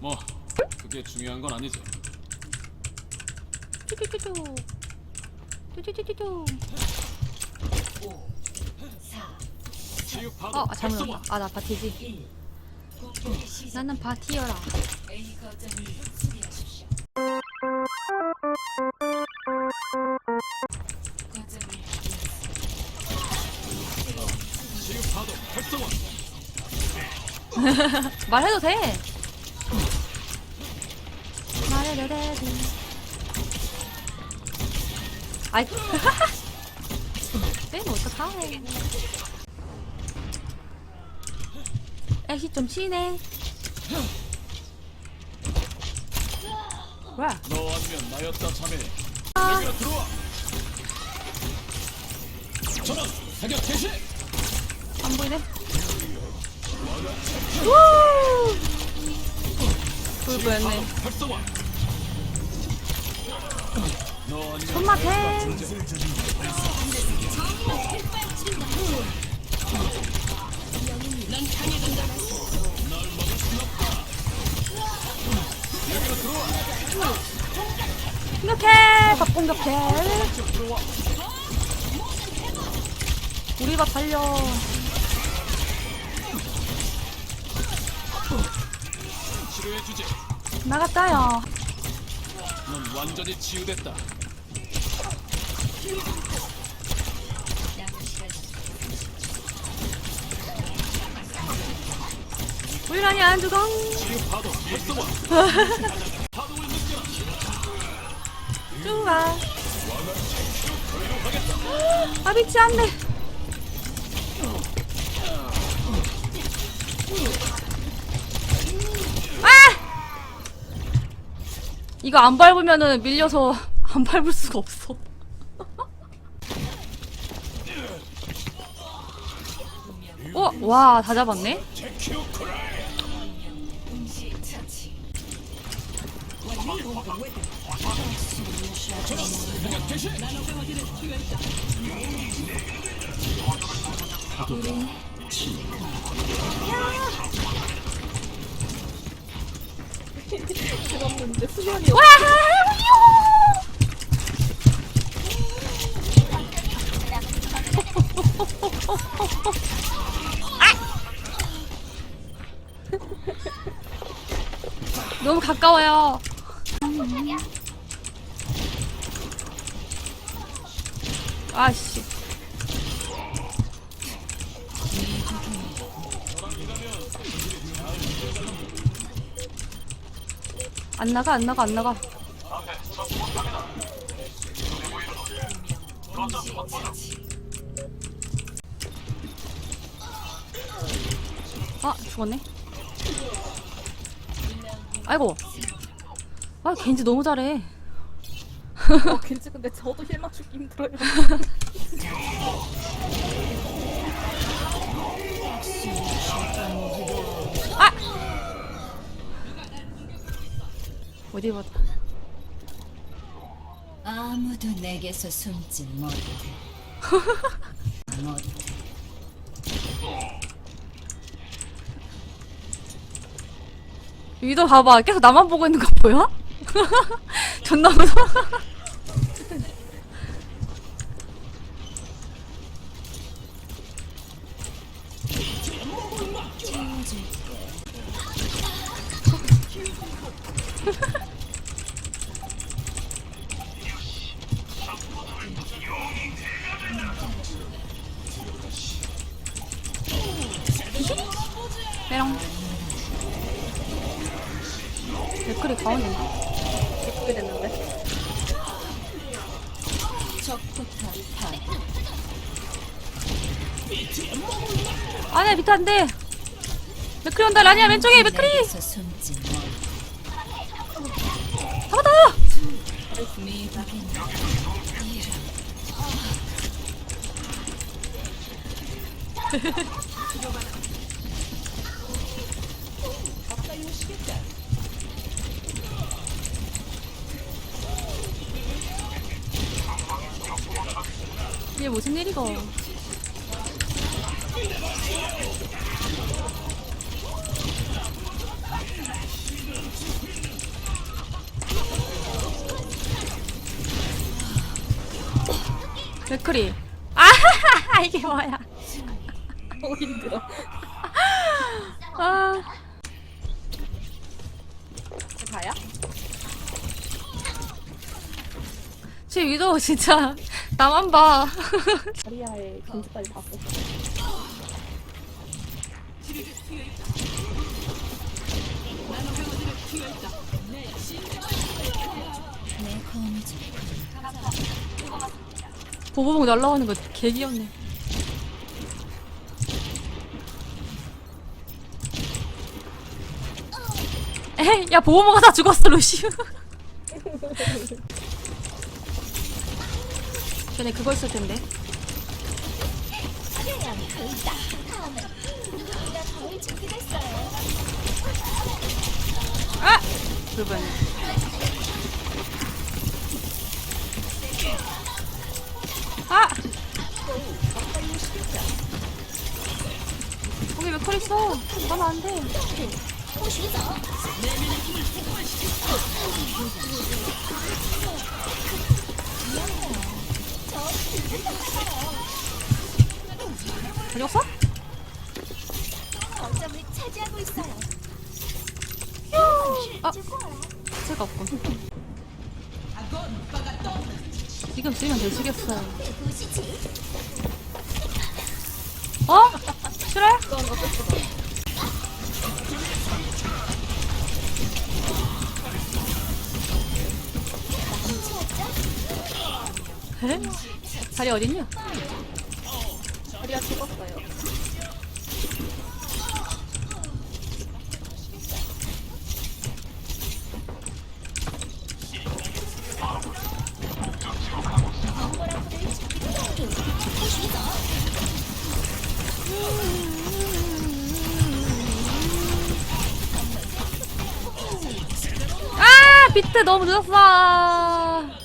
뭐 그게 중요한 건 아니지. 쭈쭈쭈쭈. 쭈쭈쭈쭈쭈. 치유 파도 어, 아, 잘못. 눌렀다. 아, 나 바티지. 나는 바티여라. 치유 파도 활성화. 말해도 돼. 아이. 빼면 어떡하해. 애쉬 좀 치네. 뭐야? 너 아니면 나였다 자매. 아. 여기로 들어와. 전원 사격 개시. 안 보이네. 우! 불 보였네. 활성화. 손맛해. 공격해! 밥 공격해! 우리 밥 주지. 나갔다요. 넌 완전히 치유됐다. 우리라니 안 죽어. 치유 파도 활성화. 파도를 느껴라. 좋아. 아 미치 안 돼. 이거 안 밟으면은 밀려서 안 밟을 수가 없어. 어, 와, 다 잡았네. 와! 너무 가까워요. 안 나가 안 나가 안 나가. 아 죽었네. 아이고. 아 겐지 너무 잘해. 어, 겐지 근데 저도 힐 맞추기 힘들어요. 어디 보자. 아무도 내게서 숨지 못해. 못해. 위도 봐봐 계속 나만 보고 있는 거 보여? 존나 무서워. 메롱. 댓글이 가운데인가? 예쁘게 됐는데. 아니야 비트 안 돼. 맥크리 온다 라니야 왼쪽에 맥크리. 잡았다. 얘 무슨 일이고 맥크리. 아하하 이게 뭐야? 보기 힘들어 아. 제 위도 진짜 나만 봐. 겐지까지 봤어. 내 검지 보보봉 날라오는 거 개 귀엽네. 에이, 야 보보봉가 다 죽었어 루시우. 걔네 그거 있을 텐데. 아! 그분. 아! 거기 왜컬 있어? 가면 안 돼. 가져왔어? 점을 차지하고 있어요. 아, 제가 없군. 지금 쓰면 되시겠어. 어? 싫어요? 에? 자리 어딨냐? 다리아 죽었어요. 아! 비트 너무 늦었어!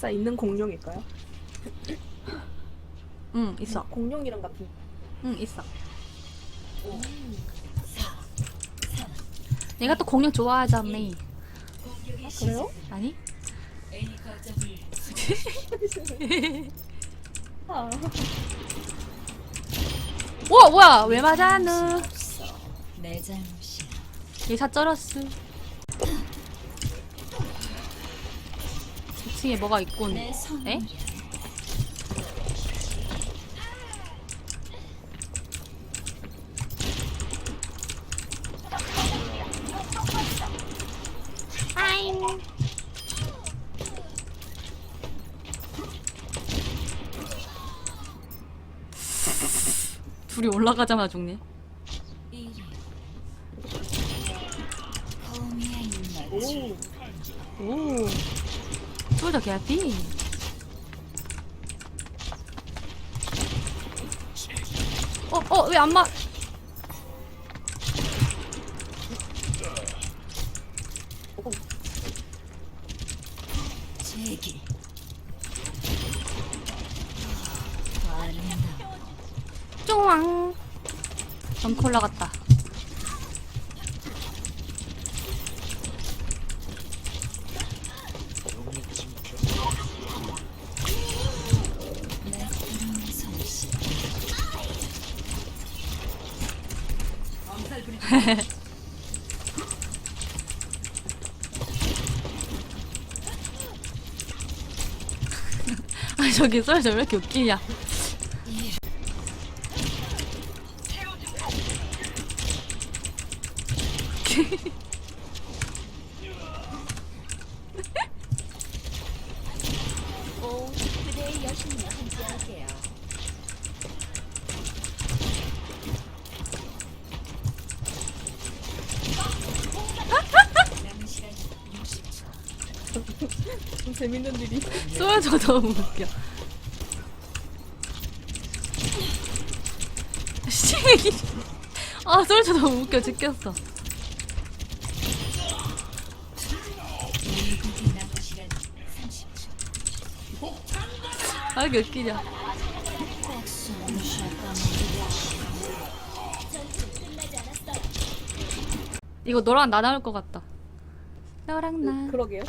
진짜 있는 공룡일까요? 응, 있어. 공룡 이름 같은. 응, 있어. 내가 또 공룡 좋아하잖니. 그래요? 아니? 아. 우와, 뭐야! 왜 맞아누? 없어 내 잘못이야 예사 쩔었어. 2층에 뭐가 있군. 내 에? 둘이 올라가자마자 죽네. 오. 오. 솔더 개피. 어, 어, 왜 안 맞? 아, 저기 솔더 왜 이렇게 웃기냐. 오, 그대의 여신과 함께할게요. 재밌는 일이. 솔더 너무 웃겨. 씨. 아, 솔더 너무 웃겨 30초 아, 이게 웃기냐. 이거 너랑 나 나올 것 같다. 너랑 나. 그러게요.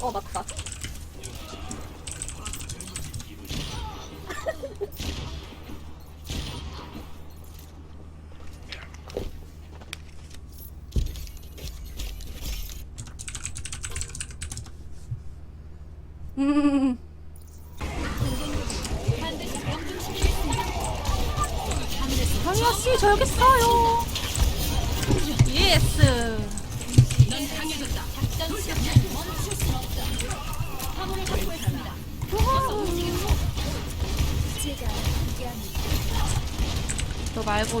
어 맞다. 너 말고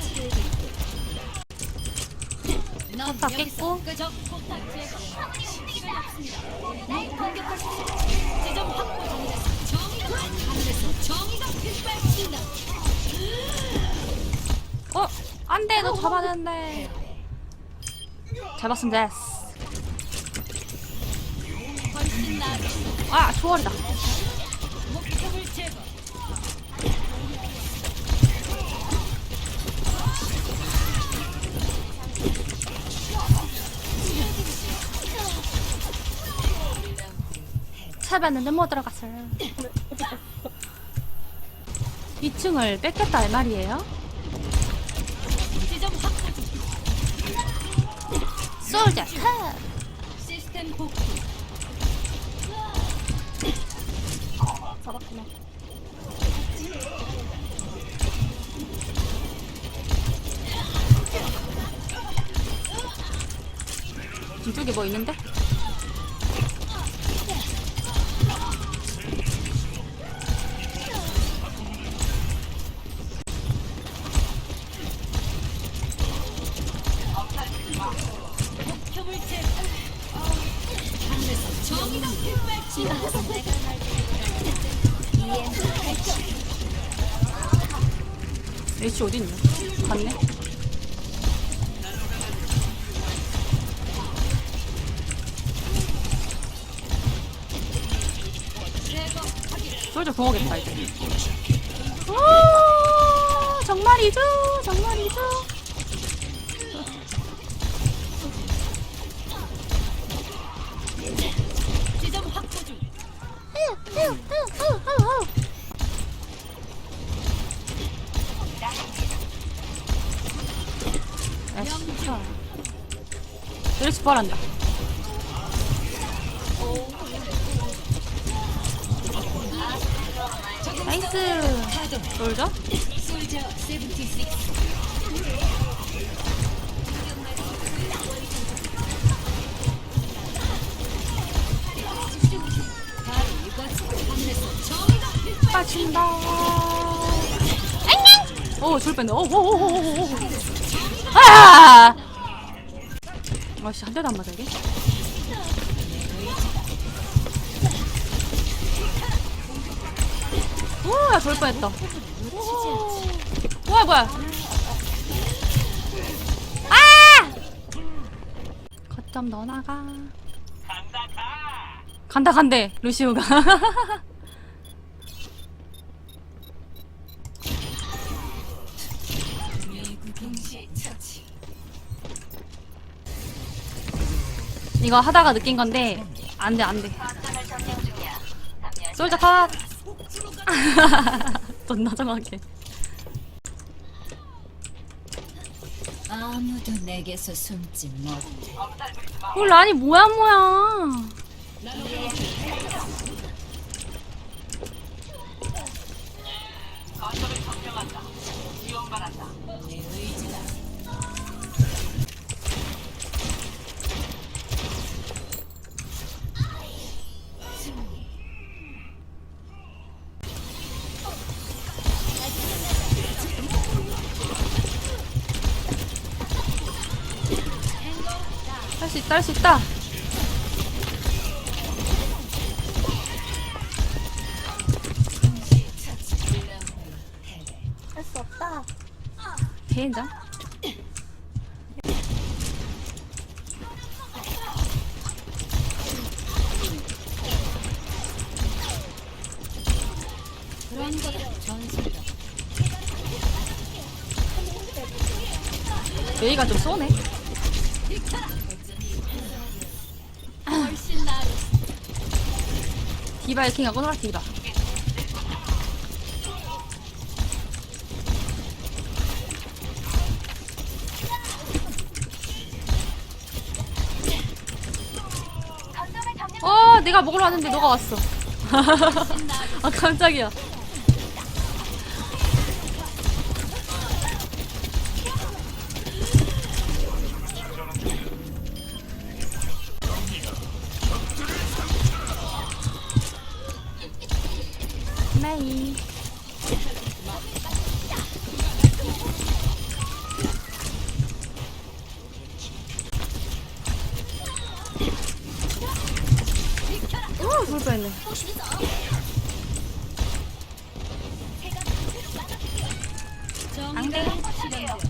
치료해드릴게요. 다 깼고. 있어. 지점 확보 정의가 하늘에서 정의가 빛발친다. 어, 안 돼. 너 잡아야 되는데. 잡았으면 됐어. 아, 초월이다. 차봤는데 못 들어갔어요. 2층을 뺏겼다 이 말이에요. 솔자 컷. 시스템 복구. 잡았구나. 이쪽에 뭐 있는데? 솔저 공하겠다 이제. 오, 정말이죠, 정말이죠. 지점 확보 중. 에스. 이렇게 뻘한다. 나이스. 솔저? 솔저 76. 바로 이거지. 하늘에서 정의가 빛발. 빠진다. 안녕. 오, 줄 뺐네. 오, 오, 오, 오, 오, 오. 아! 아씨, 한 대도 안 맞아, 이게? 오, 야, 졸 뻔했다. 뭐야, 뭐야. 아! 거점 넣어나가. 간다, 간대, 루시우가. 이거 하다가 느낀 건데 안 돼, 안 돼. 솔저 컷. 존나 정확해. 아무도 내게서 숨지 못해. 뭘 아니 뭐야 뭐야. 할수 있다 할 수 있다. 할 수 없다. 전술이다. 예의가 좀 쏘네. 디바 해킹하고 놀아 디바. 어, 내가 먹으러 왔는데 너가 왔어. 아, 깜짝이야. 뻔했네. 정의가 실현되었다.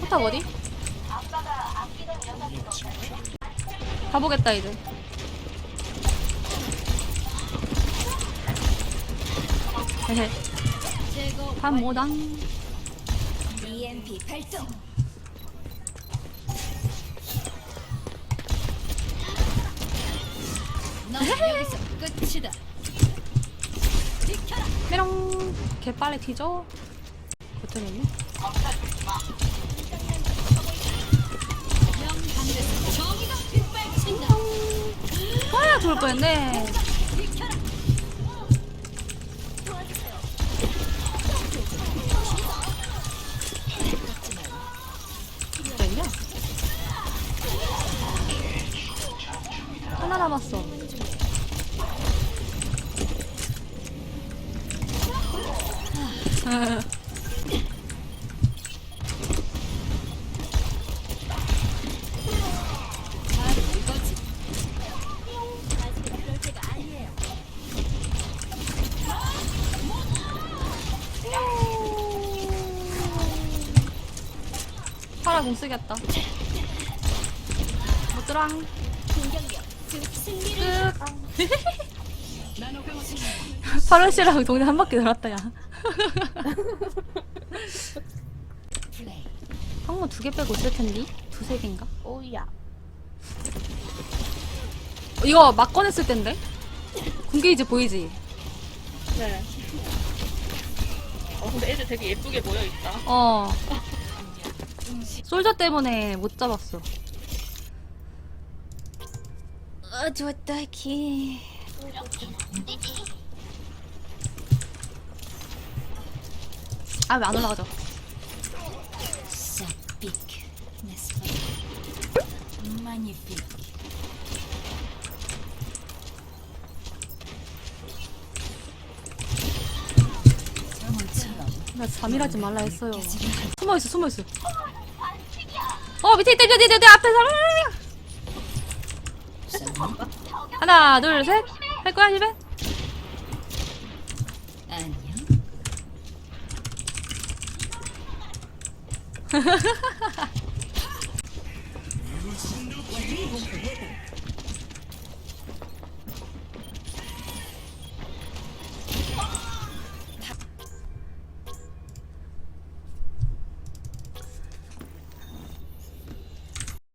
포탑 어디? 가보겠다 이제. 헤헤. 제거 반모당. EMP 발동. 넌 여기서 끝이다. 메롱. 개 빨리 튀죠? 고쳐냈네. 명하늘에서 정의가 빗발친다. 아, 죽을 뻔했네. 됐냐? 하나 남았어. 공 쓰겠다. 못들랑 나노 병신 파라 씨랑 동네 한 바퀴 돌았다 야. 항모 두 개 빼고 있을 텐데 두세 개인가? 오야. 이거 막 꺼냈을 텐데. 군게 이제 보이지? 네. 어 근데 애들 되게 예쁘게 모여 있다. 어. 솔저 때문에 못 잡았어. 아 좋았다 키. 아 왜 안 올라가죠? 나 잠이라지 말라 했어요. 숨어 있어, 숨어 있어. 어 밑에 있다, 밑에 있다, 밑에 앞에 사람. 하나, 둘, 셋. 할 거야, 집에? 안녕.